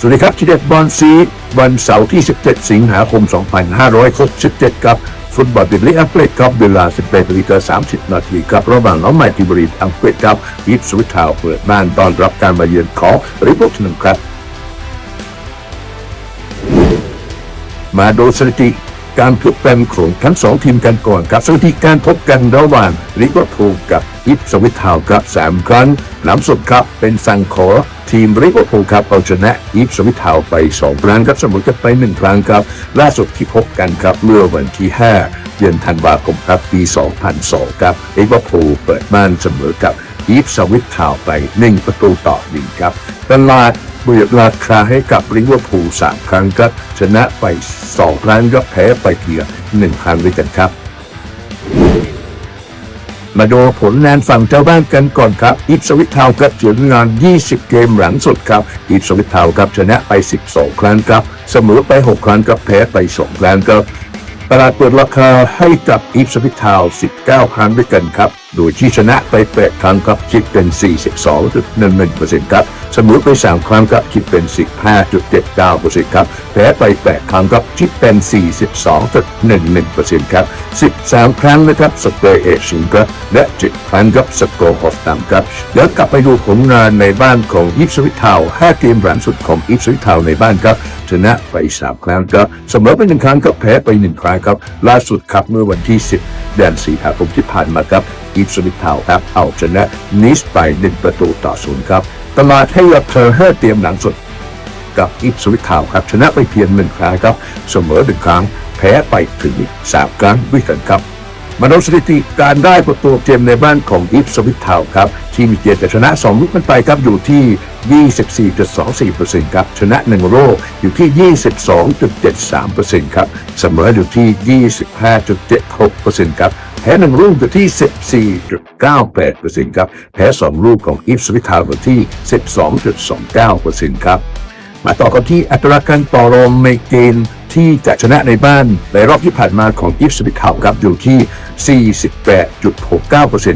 สวัสดีครับทีเด็ดบอลซีวันเสาร์ที่ 17 สิงหาคม 2567 ครับ ฟุตบอลบิลลี่อังกฤษครับเวลา 18นาฬิกา30 นาทีครับระหว่างน้องใหม่ทีบรีอังกฤษครับยิปสวิทาวเปิดบ้านต้อนรับการมาเยือนของริบบุกหนึ่งครับ มาดูสถิติ การพบกันของทั้งสองทีมกันก่อนครับสถิติการพบกันระหว่างลิเวอร์พูลกับอิปสวิททาวครับสามครั้งหลังสุดครับเป็นซังคอทีมลิเวอร์พูลครับเอาชนะอิปสวิททาวไปสองครั้งครับเสมอกันไปหนึ่งครั้งครับ ล่าสุดที่พบกันครับเมื่อวันที่ 5 เดือนธันวาคมครับปี 2002 ครับลิเวอร์พูลเปิดบ้านเสมอกับอีฟสวิตทาวน์ไป 1 ประตูต่อหนึ่งครับตลาด เบิกราคาให้กับลิเวอร์พูลสามครั้งครับ ชนะไป2ครั้งก็แพ้ไปเพียงหนึ่งครั้งด้วยกันครับมาดูผลงานฝั่งเจ้าบ้านกันก่อนครับ อิปสวิททาวน์ครับเสียงาน 20 เกมหลังสุดครับ อิปสวิททาวน์ครับชนะไป 12 ครั้งครับ เสมอไป 6 ครั้งครับแพ้ไป 2 ครั้งครับตลาดเปิดราคาให้กับอิปสวิททาว19 ครั้งด้วยกันครับโดยที่ชนะไป 8 ครั้งครับคิดเป็น 42.11%ครับเสมอไป 3 ครั้งครับคิดเป็น 15.79%ครับแพ้ไป 8 ครั้งครับคิดเป็น 42.11%ครับ 13 ครั้งนะครับสเกอร์เอชิงครับและ 7 ครั้งครับสกอร์ฮอฟตัมครับเดี๋ยวกลับไปดูผลงานในบ้านของอิปสวิททาว5เกมหลังสุดของอิปสวิททาวในบ้านครับชนะไป 3 ครั้งครับเสมอไป 1 ครั้งครับแพ้ไป 1 ครั้งครับล่าสุดครับเมื่อวันที่ 10 เดือนสิงหาคมที่ผ่านมาครับอิปสวิททาวครับเอาชนะนิสไป1ประตูต่อศูนย์ครับ ตลาดให้ราคา5เกมหลังสุด กับอิปสวิททาวครับ ชนะไปเพียงหนึ่งครั้งครับ เสมอหนึ่งครั้ง แพ้ไปถึงสามครั้งด้วยกันครับมาดูสถิติการได้ประตูเกมในบ้านของอิปสวิททาวครับที่มีเกียรติชนะ 2 ลูกกันไปครับอยู่ที่ 24.24%ครับชนะ 1โลอยู่ที่ 22.73%ครับเสมออยู่ที่ 25.76%ครับ แพ้1ลูกอยู่ที่ 14.98%ครับ แพ้2ลูกของอิปสวิทาอยู่ที่ 12.29%ครับ มาต่อกันที่อัตราการต่อรองในเกณฑ์ที่จะชนะในบ้านในรอบที่ผ่านมาของอิฟสวิทาวครับอยู่ที่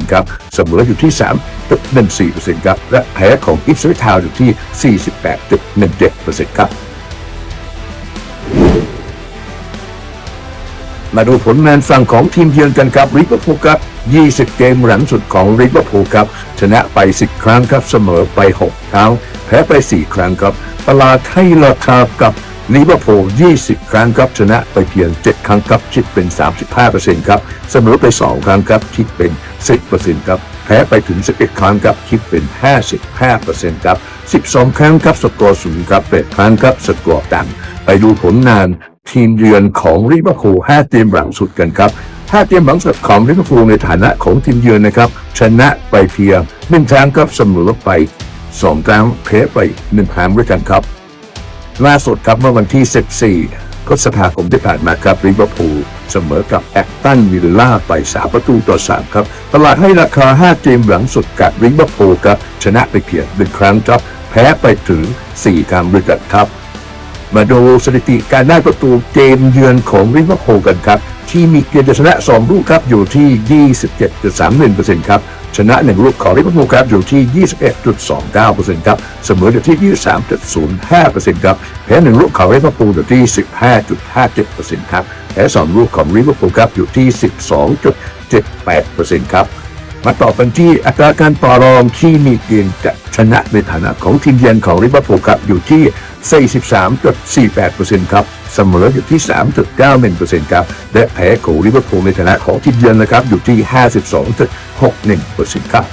48.69%ครับเสมออยู่ที่ 3.14%ครับและแพ้ของอิฟสวิททาวอยู่ที่ 48.17%ครับ มาดูผลงานฝั่งของทีมเยือนกันครับริเวอร์พูลครับ 20 เกมหลังสุดของริเวอร์พูลครับ ชนะไป 10 ครั้งครับเสมอไป 6 ครั้งแพ้ไป 4 ครั้งครับ ตลาดให้ราคากับลิเวอร์พูล20 ครั้งครับ ชนะไปเพียง 7 ครั้งครับ คิดเป็น 35%ครับ เสมอไป 2 ครั้งครับ คิดเป็น 10%ครับ แพ้ไปถึง 11 ครั้งครับ คิดเป็น 55%ครับ 12 ครั้งครับ สกอร์ศูนย์ครับ8ครั้งครับ สกอร์ต่ำไปดูผลงาน ทีมเยือนของลิเวอร์พูล5เกมหลังสุดกันครับ5เกมหลังสุดของลิเวอร์พูลในฐานะของทีมเยือนนะครับ ชนะไปเพียง1ครั้งครับเสมอไป2ครั้งแพ้ไป1ครั้งด้วยกันครับ ล่าสุดครับเมื่อวันที่ 14พฤษภาคมที่ผ่านมาครับลิเวอร์พูลเสมอกับแอตตันวิลล่าไป 3 ประตูต่อ 3 ครับ ตลาดให้ราคา 5 เกมหลังสุดกับลิเวอร์พูลครับชนะไปเพียงหนึ่งครั้งครับ แพ้ไปถึง 4 ครั้งด้วยกันครับ มาดูสถิติการได้ประตูเกมเยือนของลิเวอร์พูลกันครับ ที่มีเกณฑ์จะชนะ2ลูกครับอยู่ที่ 27.31%ครับชนะ1ลูกของลิเวอร์พูลครับอยู่ที่ 21.29%ครับเสมออยู่ที่ 23.05%ครับแพ้1ลูกของลิเวอร์พูลอยู่ที่ 15.57%ครับแพ้2ลูกของลิเวอร์พูลครับอยู่ที่ 12.78%ครับ มาต่อกันที่อัตราการต่อรองที่มีเกณฑ์จะชนะในฐานะของทีมเยือนของลิเวอร์พูลครับอยู่ที่ 43.48%ครับเสมออยู่ที่ 3.91%ครับและแพ้ของลิเวอร์พูลในฐานะของทีมเยือนนะครับอยู่ที่ 52.61%ครับ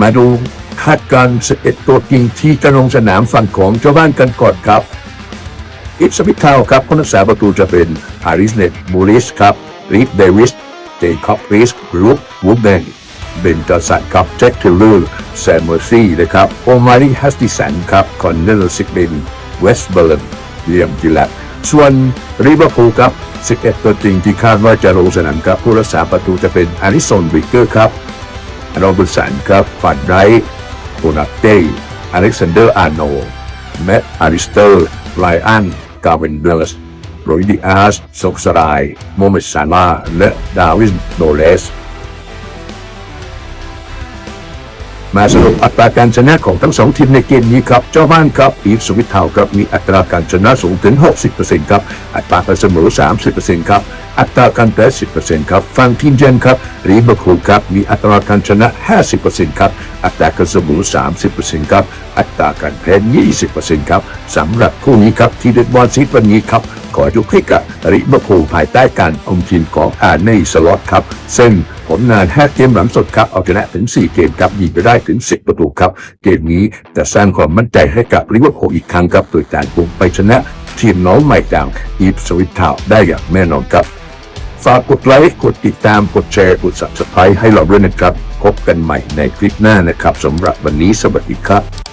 มาดูคาดการณ์11ตัวจริงที่จะลงสนามฝั่งของเจ้าบ้านกันก่อนครับ อิปสวิททาวครับผู้รักษาประตูจะเป็นอาริสเนตบูริสครับรีฟเดวิสเจคอบริสลุควูดเดนเบนจอสันครับแจ็คเทเลอร์แซมเมอร์ซี่นะครับโอมารีฮัสติสันครับคอนเนลซิกเบนเวสเบร์นเลียมจิลเลตส่วนริเวอร์พูลครับ11ตัวจริงที่คาดว่าจะลงสนามครับผู้รักษาประตูจะเป็นอาริสันวิกเกอร์ครับโรเบิร์ตสันครับฟันไรท์โอนาเต้อเล็กซานเดอร์อาร์โนแมตต์อาริสเตอร์ไลอัน กาวินเบลสโรยดิอาสซกสรายโมเมสซาลาและดาวิสโดเลส มาสรุปอัตราการชนะของทั้งสองทีมในเกมนี้ครับ เจ้าบ้านครับอีฟสวิตเทาครับมีอัตราการชนะสูงถึง 60%ครับอัตราการเสมอ 30%ครับอัตราการแพ้ 10%ครับฝั่งทีมเยือนครับรีเบคูครับมีอัตราการชนะ 50%ครับอัตราการเสมอ 30%ครับอัตราการแพ้ 20%ครับสำหรับคู่นี้ครับที่เด็ดบอลซีดวันนี้ครับ ขอยกให้กับริบพูภายใต้การคุมทีมของอาร์เนสล็อตครับ ซึ่งผลงาน5เกมหลังสดครับ เอาชนะถึง 4 เกมครับยิงไปได้ถึง 10 ประตูครับ เกมนี้จะสร้างความมั่นใจให้กับลิเวอร์พูลอีกครั้งครับ โดยการบุกไปชนะทีมน้องใหม่ดังอีฟสวิตทาวได้อย่างแน่นอนครับ ฝากกดไลค์กดติดตามกดแชร์กด subscribe ให้เราด้วยนะครับ พบกันใหม่ในคลิปหน้านะครับสำหรับวันนี้สวัสดีครับ